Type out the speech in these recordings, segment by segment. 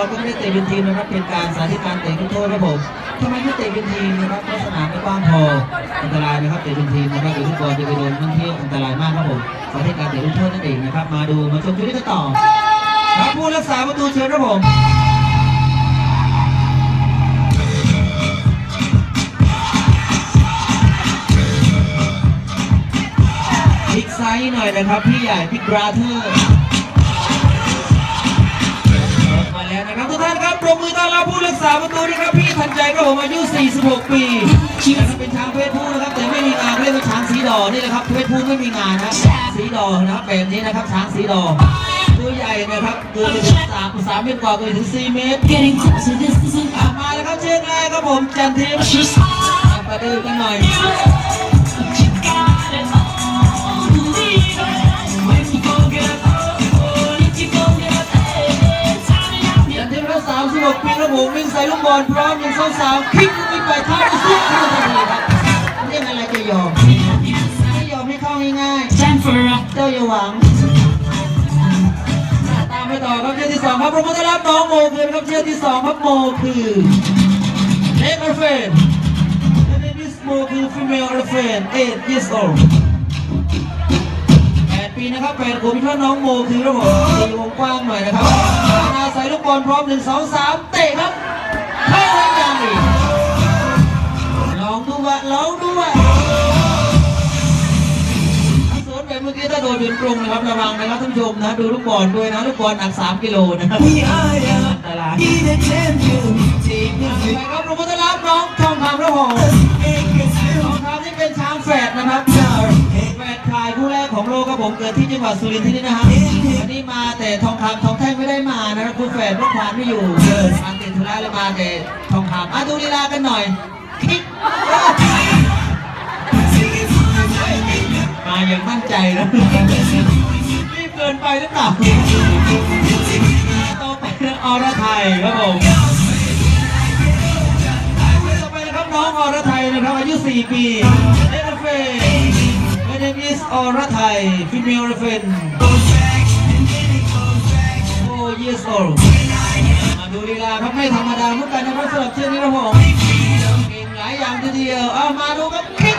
เราก็ไม่ได้เตะเป็นทีมนะครับ เป็นการสาธิตการเตะลูกโทษครับผมทำไมไม่เตะเป็นทีมนะครับเพราะสนามไม่กว้างพอ อันตรายนะครับเตะเป็นทีมนะครับเดี๋ยวลูกบอลจะไปโดนนักเที่ยวอันตรายมากครับผมสาธิตการเตะลูกโทษนั่นเองนะครับ มาดูมาชมชุดนี้กันต่อครับผู้รักษาประตูเชิญครับผมพลิกไซส์หน่อยนะครับ พี่ใหญ่พี่บราเธอร์ แล้วนะครับทุกท่านครับปรบมือต้อนรับผู้รักษาประตูนะครับพี่ทันใจครับผมอายุ 46 ปีนะครับเป็นช้างเพศผู้นะครับแต่ไม่มีงานเรียกว่าช้างสีดอนี่แหละครับเพศผู้ไม่มีงานนะสีดอนะครับแบบนี้นะครับช้างสีดอตัวใหญ่นะครับเกินถึงสามสามเมตรกว่าเกินถึงสี่เมตรมาแล้วครับเชิญแรกครับผมจันทิพย์ just มาดูกันหน่อย รักสามสิบหกปีครับผมวิ่งใส่ลูกบอลพร้อมยิงสาวๆคลิกวิ่งไปท้าไปสุดทันทีครับเรื่องอะไรจะยอมไม่ยอมให้เข้าง่าย Time for a ๆเจ้าอย่าหวังตามไปต่อครับเชือกที่สองครับประมุขรับน้องโมคือครับเชือกที่สองครับโมคือเล็กอร์เฟนเล็กดิสโมคือ female elephant eight years old แปด ปีนะครับแปดขวบพี่พ่อน้องโมคือระบบตีวงกว้างหน่อยนะครับนาใส่ลูกบอลพร้อมหนึ่งสองสามเตะครับเข้าได้ยังอีกลองดูว่าลองดูว่าสวนไปเมื่อกี้ถ้าโดนเป็นกรงนะครับระวังนะครับท่านผู้ชมนะดูลูกบอลด้วยนะลูกบอลหนัก3กิโลนะครับอันตรายไปครับระมุขรับน้องทองคำระหองทองคำที่เป็นช้างแฝดนะครับ ชายผู้แรกของโลกครับผมเกิดที่จังหวัดสุรินทร์ที่นี่นะครับวันนี้มาแต่ทองคำทองแท่งไม่ได้มานะครับคุณแฝดลูกควานไม่อยู่มาติดธุระเลยมาแต่ทองคำอะดูลีลากันหน่อยคลิกมาอย่างมั่นใจนะรีบเกินไปหรือเปล่าต่อไปนะอรไทยครับผมต่อไปนะครับน้องอรไทยนะครับอายุ 4 ปีเอลเฟ นเมเดมิสอรไทยฟิเมลเฟนโอ้ years old มาดูลีลาครับไม่ธรรมดาเหมือนกันนะครับสำหรับเชือกนี้ครับผมเก่งหลายอย่างทีเดียวเอามาดูครับคิก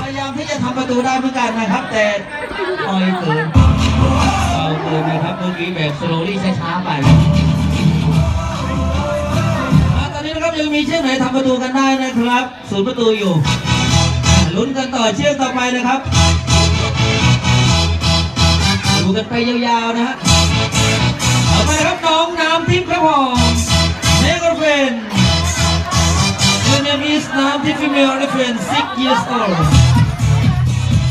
พยายามที่จะทำประตูได้เหมือนกันนะครับ แต่อ่อยเกินเบาเกินนะครับเมื่อกี้แบบสโลลี่ช้าๆไป ยังมีเชือกไหนทำประตูกันได้นะครับศูนย์ประตูอยู่ลุ้นกันต่อเชือกต่อไปนะครับดูกันไปยาวๆนะฮะต่อไปครับน้องน้ำทิพย์ครับผมเนกรเฟนเนมิสน้ำทิพย์ฟิเมลเรเฟน6 years old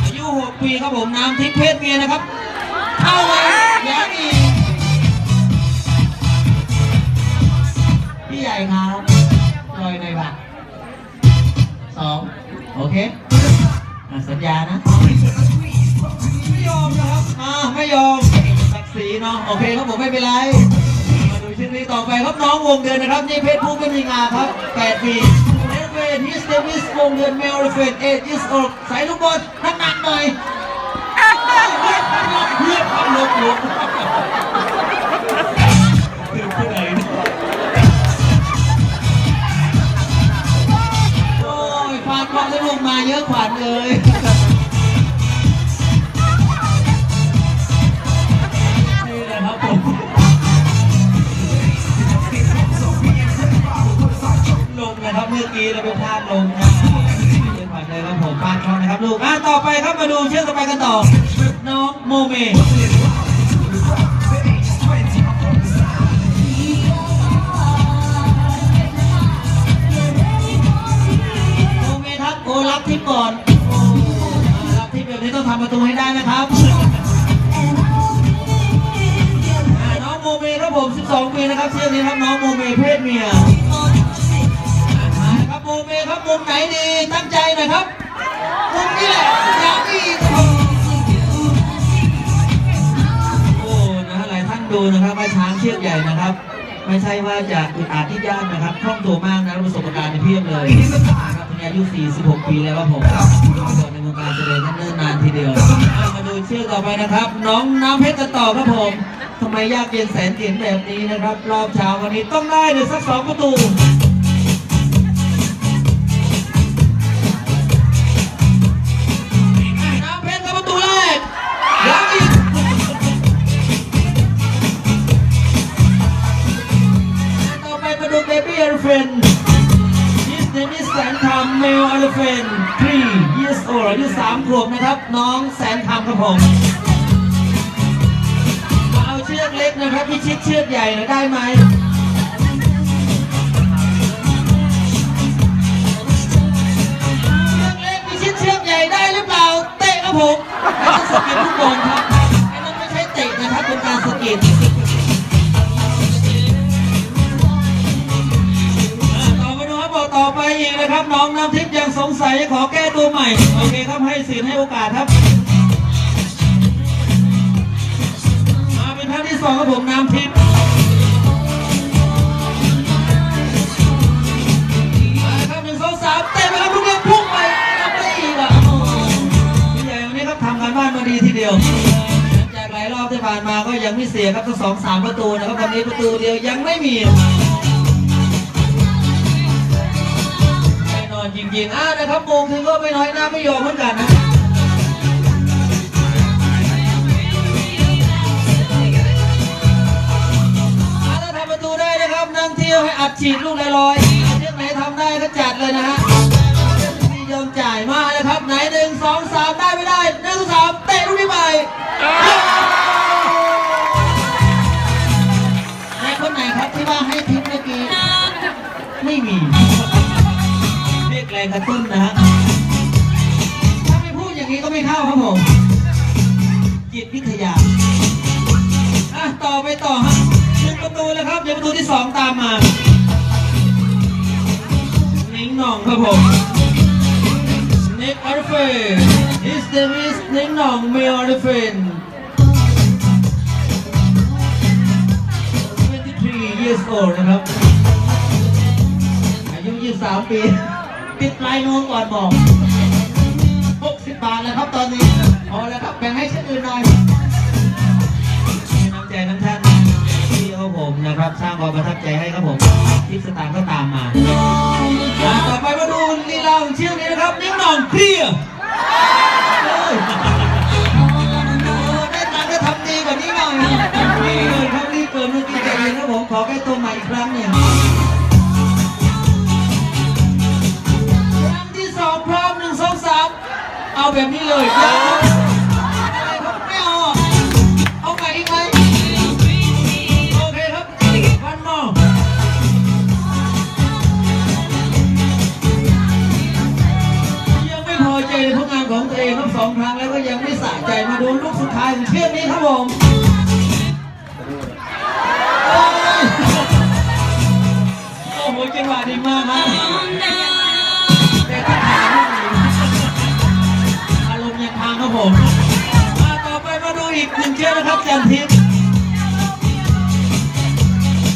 อายุ6ปีครับผมน้ำทิพย์เพศเมียนะครับเข้ามายังอีกพี่ใหญ่ครับ สองโอเคอะสัญญานะไม่ยอมนะครับอ่าไม่ยอมศักดิ์ศรีเนาะโอเคครับผมไม่เป็นไร มาดูชิ้นนี้ต่อไปครับน้องวงเดือนนะครับนี่เพชรผู้ไม่มีงาครับ8ปีเอฟเวนฮิสเดวิสวงเดือนเมลเฟนเอจิสโอใส่ลูกบอลหนักๆหน่อยเพื่อนพันลบลบ เยอะขวัญเลยนี่แหละครับผมลงนะครับเมื่อกี้เราไปพลาดลงนะเยอะขวัญเลยครับผมปานทองนะครับลูกอะต่อไปครับมาดูเชือกต่อไปกันต่อน้องโมเม รับทิปก่อนโอ้รับทิปแบบนี้ต้องทำประตูให้ได้นะครับอ่าน้องโมเมครับผม 12 ปีนะครับเชื่อนี้ครับน้องโมเมเพศเมียมาครับโมเมครับมุมไหนดีตั้งใจหน่อยครับมุมนี้แหละอยากอีกโอ้นะฮะหลายท่านดูนะครับว่าช้างเชือกใหญ่นะครับ ไม่ใช่ว่าจะอึดอัดที่ยากนะครับคล่องตัวมากนะประสบการณ์ในเพียบเลยนะครับพยาย อายุ 46 ปีแล้วครับผมอยู่ในวงการแสดงนั้นเนิ่นนานทีเดียว มาดูเชื่อต่อไปนะครับ น้องน้ำเพชรต่อครับผมทำไมยากเย็นแสนเขียนแบบนี้นะครับ รอบเช้าวันนี้ต้องได้เลยสักสองประตูน้ำเพชรกับประตูแรกยังอีกต่อไปมาดู Male Elephant 3 years old อายุ3ขวบนะครับ น้องแสนคำครับผมมาเอาเชือกเล็กนะครับพี่ชิดเชือกใหญ่หนะได้ไหมเชือกเล็กพี่ชิดเชือกใหญ่ได้หรือเปล่า เตะครับผมไอ้นั่นสกิดลูกบอลครับไอ้นั่นไม่ใช่เตะนะครับเป็นการสกิดับน้องน้ำทิพย์ยังสงสัยขอแก้ตัวใหม่ โอเคครับให้สิทธิ์ให้โอกาสครับ มาเป็นท่านที่สองครับผมน้ำทิพย์ครับหนึ่งสองสามเตะไปครับลูกเดียวพุ่งไปรับได้อีกอะโอ้โหพี่ใหญ่วันนี้ครับทำการบ้านมาดีทีเดียวจากหลายรอบที่ผ่านมาก็ยังไม่เสียครับทั้งสองสามประตูนะครับวันนี้ประตูเดียวยังไม่มี น่นอนจริงอ่านะครับโมงถึงก็ไม่น้อยหน้าไม่ยอมเหมือนกันนะอ่าถ้าทำประตูได้นะครับนั่งเที่ยวให้อัดฉีดลูกลอยเรื่องไหนทำได้ก็จัดเลยนะฮะนี่ยอมจ่ายมาเลยครับ ไหนหนึ่งสองสามได้ไม่ได้หนึ่งสามเตะลูกนี้ไป แรงกระตุ้นนะฮะถ้าไม่พูดอย่างนี้ก็ไม่เข้าครับผมจิตวิทยาอะต่อไปต่อฮะหนึ่งประตูแล้วครับเดี๋ยวประตูที่สองตามมานิงหน่องครับผม Nick Arfin His name is นิ้งหน่อง Male Arfin 23 years old นะครับ อายุ 23 ปี ติดปลายนวมก่อนบอก 60 บาทแล้วครับตอนนี้พอแล้วครับแบ่งให้ชื่ออื่นหน่อยน้ำใจน้ำท่านที่เขาผมนะครับ สร้างความประทับใจให้ครับผมทิปสตางค์ก็ตามมาอะต่อไปมาดูลีลาของเชือกนี้นะครับนิ่งหน่องเคลียร์ สุดท้ายของนี้ครับผมโอ้โหจังหวะดีมากครับแต่ถ้าถามอารมณ์ยังทางครับผมมาต่อไปมาดูอีกหนึ่งเชือกนะครับจันทิพย์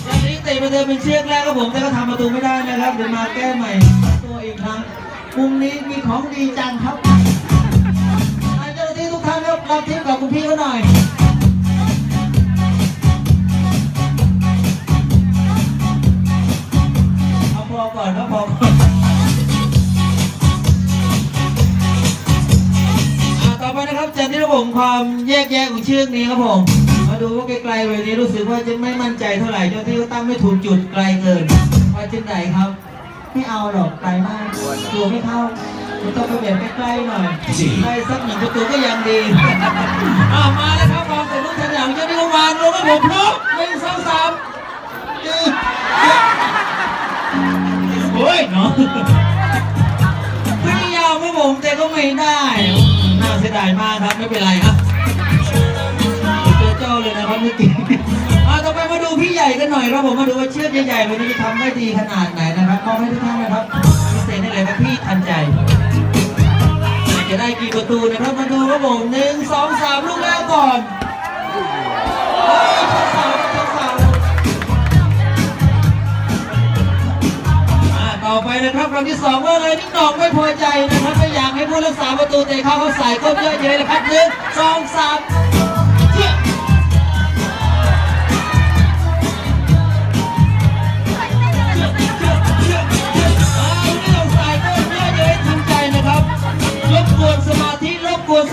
จันทิพย์เตะประเดิมเป็นเชือกแรกครับผม แต่ก็ทำประตูไม่ได้นะครับเดี๋ยวมาแก้ใหม่ตัวอีกครั้งมุมนี้มีของดีจังครับ รับรับทิปกับคุณพี่เขาหน่อยเอาพอก่อนครับพอก่อนต่อไปนะครับจากที่ระบบความแยกแยะของเชือกนี้ครับผม มาดูว่าไกลๆแบบนี้รู้สึกว่าจะไม่มั่นใจเท่าไหร่เจ้าที่เขาตั้งไม่ถูกจุดไกลเกินว่าจุดไหนครับ ไม่เอาหรอกไกลมากตัวไม่เข้า มันต้องไปเบียดใกล้ๆหน่อยได้สักหนึ่งประตูก็ยังดีอ่ามาแล้วครับความสนุกสนานเจ้าที่เขาวางลงให้ผมพร้อมหนึ่งสองสามโอ้ยเนาะพยายามครับผมแต่ก็ไม่ได้น่าเสียดายมากครับไม่เป็นไรครับ เจอเจ้าเลยนะครับเมื่อกี้อ่าต่อไปมาดูพี่ใหญ่กันหน่อยครับผมมาดูว่าเชือกใหญ่ๆวันนี้จะทำได้ดีขนาดไหนนะครับมอบให้ทุกท่านนะครับพิเศษได้เลยครับพี่ทันใจจะได้ กี่ประตูนะครับมาดูครับผมหนึ่งสองสามลูกแรกก่อนโอ้ยชนเสาชนเสาอ่าต่อไปนะครับครั้งที่สองว่าเลยนี่หนองไม่พอใจนะครับไม่อยากให้ผู้รักษาประตูเตะเข้าเขาใส่ก้มเยอะเย้ยนะครับหนึ่งสองสาม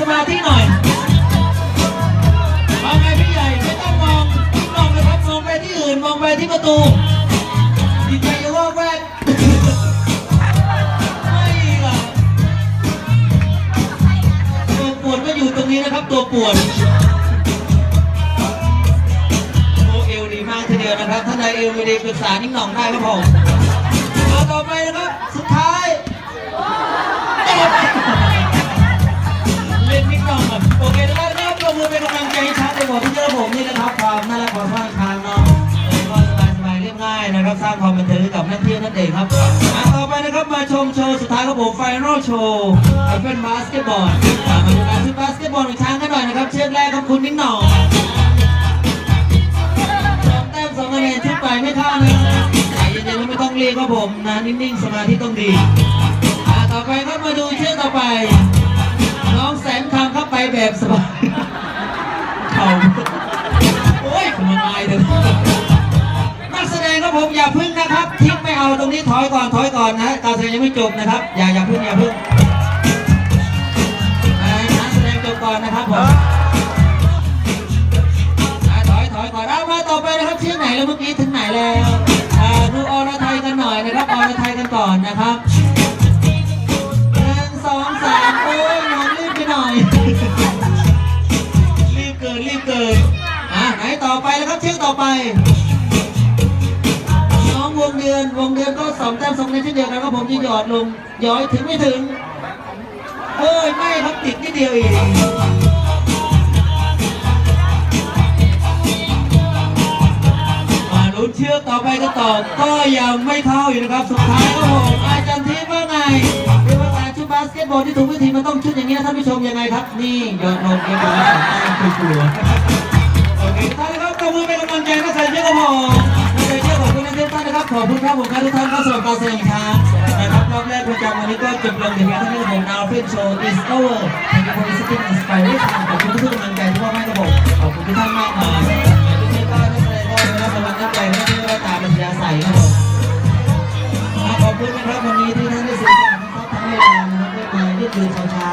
สมาธิหน่อยเอาไงพี่ใหญ่ไม่ต้องมองมองนะครับมองไปที่อื่นมองไปที่ประตูดีใจจะว่าแวกไม่ล่ะตัวปวดก็อยู่ตรงนี้นะครับ ตัวปวดโอเอวดีมากทีเดียวนะครับท่านใดเอวไม่ดีปรึกษานิ่งหน่องได้ครับผมเอาต่อไปนะครับสุดท้ายเล่ นนิ่งหน่องก่อนโอเคนะครับนะครับยกมือเป็นกำลังใจให้ชัดเลยบอกพี่เจ้าผมนี่นะครับความน่ารักความสร้างทางเนาะเออก็สบายสบายๆเรียบง่ายนะครับสร้างความบันเทิงให้กับนักเที่ยวนั่นเองครับอะต่อไปนะครับมาชมโชว์สุดท้ายครับผมไฟนอลโชว์เป็นบาสเกตบอลมาดูการชุดบาสเกตบอลของช้างกันหน่อยนะครับเชือกแรกครับคุณนิ่งหน่องสองแต้มสองคะแนนชุดไปไม่เข้านะใจเย็นๆไม่ต้องเรียกครับผมนะนิ่งๆสมาธิต้องดีต่อไปครับมาดูเชือกต่อไป ไปแบบสบายเขาโอ้ยทำไมอายเลยนักแสดงครับผมอย่าพึ่งนะครับทิ้งไม่เอาตรงนี้ถอยก่อนถอยก่อนนะการแสดงยังไม่จบนะครับ อย่าอย่าพึ่งอย่าพึ่งนักแสดงจบก่อนนะครับผมถอยถอยก่อนเอามาต่อไปนะครับชื่อไหนแล้วเมื่อกี้ถึงไหนแล้วดูอรไทยกันหน่อยนะครับอรไทยกันก่อนนะครับ อไปแล้วครับเชือกต่อไป น้องวงเดือนวงเดือนก็สองแต้มสองในเช่นเดียวกันครับผมจะหยอดลงย้อยถึงไม่ถึงเฮ้ยไม่ครับติดนิดเดียวเองมาลุ้นเชือกต่อไปกันต่อก็ยังไม่เข้าอยู่นะครับสุดท้ายครับผมอาจารย์ทีว่าไงเรียกว่าการชุดบาสเกตบอลที่ถูกวิธีมันต้องชุดอย่างเงี้ยท่านผู้ชมยังไงครับ นี่หยอดลงเองเป็นสองแต้มคือกลัวโขอบคุณเป็นกำลังใจนักแสดงเยอะครับผมนักแยดงขอบคุณทุกท่านนะครับ ขอบคุณครับผมครับทุกท่านเข้าสู่การแสดงครนะครับรอบแรกประจำวันนี้ก็จบลงถึงการท่านผมดาวเฟนโชว์ is over ทางคุณสติ๊กอินสไปเรชั่ขอบคุณทุกกำลังใจที่มอบให้ครับผมขอบคุณทุกท่านมากมายทุกท่านก็ได้แสดงก็ได้รับกำลังใจและได้รับตาปัญญาใสครับผขอบคุณนะครับวันนี้ที่ท่านได้เสียสละนะครับทั้งเวลานะครับได้มายืดยืนชาวชา